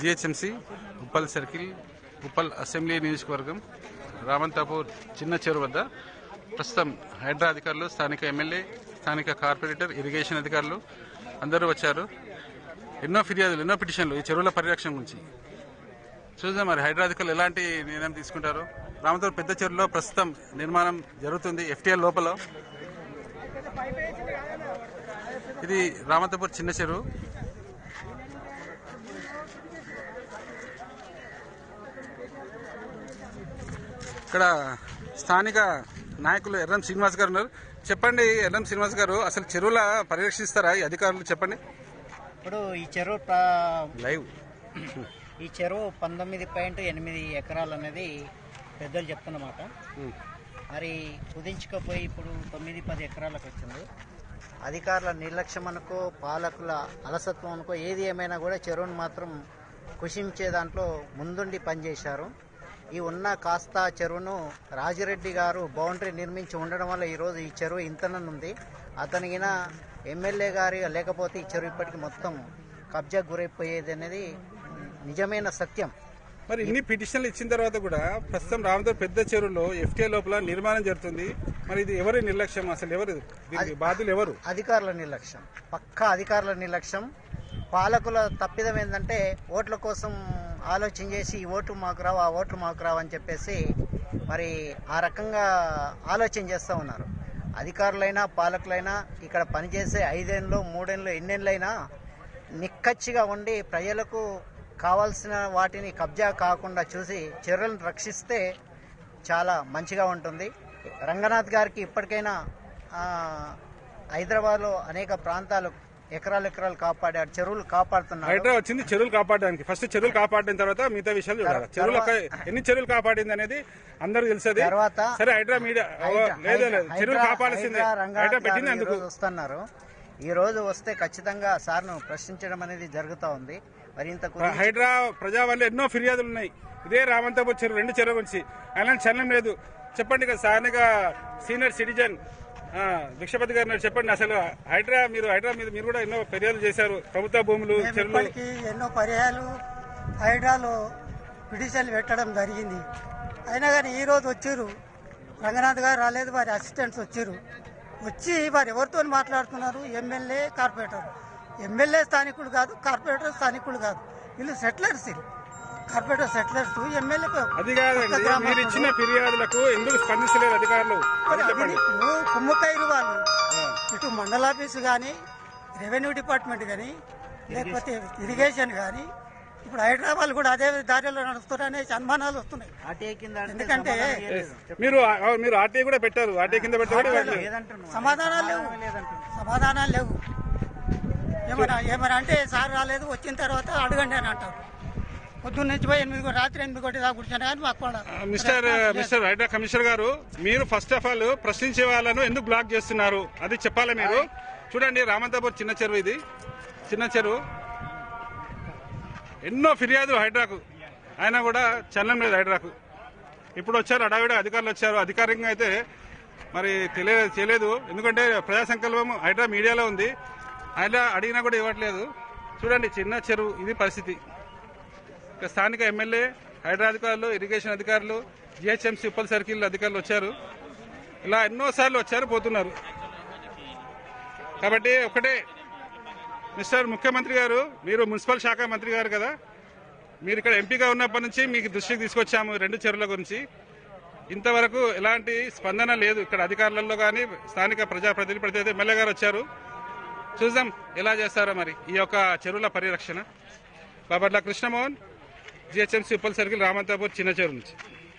GHMC Uppal circle Uppal assembly నియోజకవర్గం రామంతాపూర్ చిన్న చెరువు వద్ద ప్రస్తుతం హైడ్రా అధికారులు స్థానిక ఎమ్మెల్యే స్థానిక కార్పొరేటర్ ఇరిగేషన్ అధికారులు అందరూ వచ్చారు. ఎన్నో ఫిర్యాదులు ఎన్నో పిటిషన్లు ఈ చెరువుల పరిరక్షణ గురించి. చూద్దాం మరి హైడ్రా అధికారులు ఎలాంటి నిర్ణయం తీసుకుంటారు? రామంతపూర్ పెద్ద చెరువులో ప్రస్తుతం నిర్మాణం జరుగుతుంది ఎఫ్టీఎల్ లోపల. ఇది రామంతపూర్ చిన్న చెరువు. ఇక్కడ స్థానిక నాయకులు ఎర్రం శ్రీనివాస్ గారు ఉన్నారు. చెప్పండి ఎర్రం శ్రీనివాస్ గారు అసలు చెరువుల పరిరక్షిస్తారా? ఈ అధికారులు చెప్పండి. ఇప్పుడు ఈ చెరువు లైవ్. ఈ చెరువు పంతొమ్మిది పాయింట్ ఎనిమిది ఎకరాలు అనేది పెద్దలు చెప్తున్నమాట. మరి కుదించుకపోయి ఇప్పుడు తొమ్మిది పది ఎకరాలకు వచ్చింది. అధికారుల నిర్లక్ష్యం అనుకో పాలకుల అలసత్వం అనుకో ఏది ఏమైనా కూడా చెరువును మాత్రం కుషించే దాంట్లో ముందుండి పనిచేశారు. ఈ ఉన్న కాస్త చెరువును రాజిరెడ్డి గారు బౌండరీ నిర్మించి ఉండడం వల్ల ఈరోజు ఈ చెరువు ఇంతననుంది అతనికిన ఎమ్మెల్యే గారి లేకపోతే ఈ చెరువు ఇప్పటికి మొత్తం కబ్జా గురైపోయేది అనేది నిజమైన సత్యం. మరి ఇన్ని పిటిషన్లు ఇచ్చిన తర్వాత కూడా ప్రస్తుతం రామంతపూర్ పెద్ద చెరువులో ఎఫ్టీఏ లోపల నిర్మాణం జరుగుతుంది. మరి ఇది ఎవరి నిర్లక్ష్యం? అసలు ఎవరు బాధ్యులు ఎవరు? అధికారుల నిర్లక్ష్యం. పక్కా అధికారుల నిర్లక్ష్యం. పాలకుల తప్పిదం ఏంటంటే ఓట్ల కోసం ఆలోచన చేసి ఈ ఓటు మాకు రావు ఆ ఓటు మాకు రావు అని చెప్పేసి మరి ఆ రకంగా ఆలోచన చేస్తూ ఉన్నారు. అధికారులైనా పాలకులైనా ఇక్కడ పనిచేసే ఐదేళ్ళు మూడేళ్ళు ఎన్నేళ్ళైనా నిక్కచ్చిగా ఉండి ప్రజలకు కావాల్సిన వాటిని కబ్జా కాకుండా చూసి చర్యలను రక్షిస్తే చాలా మంచిగా ఉంటుంది. రంగనాథ్ గారికి ఇప్పటికైనా హైదరాబాద్లో అనేక ప్రాంతాలు ఎకరాలు ఎకరాలు కాపాడాడు చెరువులు కాపాడుతున్నాడు హైడ్రా వచ్చింది చెరువులు కాపాడడానికి. ఫస్ట్ చెరువులు కాపాడిన తర్వాత మిగతా విషయాలు చూడాలి. చెరువులు ఎన్ని చెరువులు కాపాడింది అనేది అందరూ తెలుసది. తర్వాత సరే హైడ్రా మీడియా హైడ్రా- లేదు లేదు చెరువులు హైడ్రా- కాపాడాల్సిందే. పెట్టింది అందుకు. వస్తున్నారు. ఈ రోజు వస్తే ఖచ్చితంగా సార్ను ప్రశ్నించడం అనేది జరుగుతూ ఉంది. మరి ఇంత హైడ్రా ప్రజా వల్ల ఎన్నో ఫిర్యాదులు ఉన్నాయి. ఇదే రామంతాపూర్ చెరువు రెండు చెరువు గురించి. అలాంటి చలనం లేదు. చెప్పండి కదా స్థానిక సీనియర్ సిటిజన్ భిక్షపతి గారు. చెప్పండి అసలు హైడ్రా మీరు హైడ్రా మీద మీరు కూడా ఎన్నో ఫిర్యాదులు చేశారు. ప్రభుత్వ భూములు చెరువులు. ఎన్నో పర్యాలు హైడ్రాలో పిటిషన్లు పెట్టడం జరిగింది. అయినా కానీ ఈ రోజు వచ్చారు. రంగనాథ్ గారు రాలేదు వారి అసిస్టెంట్స్ వచ్చారు. వచ్చి వారు ఎవరితో మాట్లాడుతున్నారు? MLA corporator. ఎమ్మెల్యే స్థానికుడు కాదు కార్పొరేటర్ స్థానికుడు కాదు. వీళ్ళు సెటిలర్స్ వీళ్ళు. కార్పొరేటర్ సెటిలర్స్ ఎమ్మెల్యే అది కాదండి మీరు ఇచ్చిన ఫిర్యాదులకు ఎందుకు స్పందించలేదు అధికారులు? కుమ్మకైరు వాళ్ళు. ఇటు మండలాఫీసు కానీ రెవెన్యూ డిపార్ట్మెంట్ కానీ లేకపోతే ఇరిగేషన్ కానీ ఇప్పుడు హైదరాబాద్ కూడా అదే దారిలో నడుస్తున్నారనే అనుమానాలు వస్తున్నాయి. ఆర్టీఐ కింద అంటే ఎందుకంటే. మీరు మీరు ఆర్టీఐ కూడా పెట్టారు. ఆర్టీఐ కింద. సమాధానాలు లేవు. సమాధానాలు లేవు. ఏమన్నా ఏమన్నా అంటే సార్ రాలేదు వచ్చిన తర్వాత అడగండి అని అంటారు. పొద్దున్న నుంచి పోయి ఎనిమిది గంటల- రాత్రి ఎనిమిది దాకా కూర్చొని కానీ మాకు కూడా మిస్టర్ మిస్టర్ హైడ్రా కమిషనర్ గారు మీరు ఫస్ట్ ఆఫ్ ఆల్ ప్రశ్నించే వాళ్ళను ఎందుకు బ్లాక్ చేస్తున్నారు? అది చెప్పాలి మీరు? చూడండి రామంతాపూర్ చిన్న చెరువు ఇది. చిన్న చెరువు. ఎన్నో ఫిర్యాదులు హైడ్రాకు. అయినా కూడా చలనం లేదు హైడ్రాకు. ఇప్పుడు వచ్చారు అడావిడ అధికారులు వచ్చారు. అధికారికంగా అయితే మరి తెలియ తెలియదు. ఎందుకంటే ప్రజా సంకల్పం హైడ్రా మీడియాలో ఉంది. హైడ్రా అడిగినా కూడా ఇవ్వట్లేదు. చూడండి చిన్న చెరువు ఇది పరిస్థితి. స్థానిక ఎమ్మెల్యే హైడ్రా అధికారులు ఇరిగేషన్ అధికారులు జిహెచ్ఎంసీ ఉప్పల్ సర్కిల్ అధికారులు వచ్చారు. ఇలా ఎన్నోసార్లు వచ్చారు పోతున్నారు. కాబట్టి ఒకటే మిస్టర్ ముఖ్యమంత్రి గారు మీరు మున్సిపల్ శాఖ మంత్రి గారు కదా మీరు ఇక్కడ ఎంపీగా ఉన్నప్పటి నుంచి మీకు దృష్టికి తీసుకొచ్చాము రెండు చెరువుల గురించి. ఇంతవరకు ఎలాంటి స్పందన లేదు ఇక్కడ అధికారులలో కానీ స్థానిక ప్రజాప్రతినిధి ఎమ్మెల్యే గారు వచ్చారు. చూద్దాం ఎలా చేస్తారో మరి ఈ యొక్క చెరువుల పరిరక్షణ. బాబర్ల కృష్ణమోహన్. జిహెచ్ఎంసీ ఉప్పల్ సర్కిల్ రామంతాపూర్ చిన్న చెరువు నుంచి.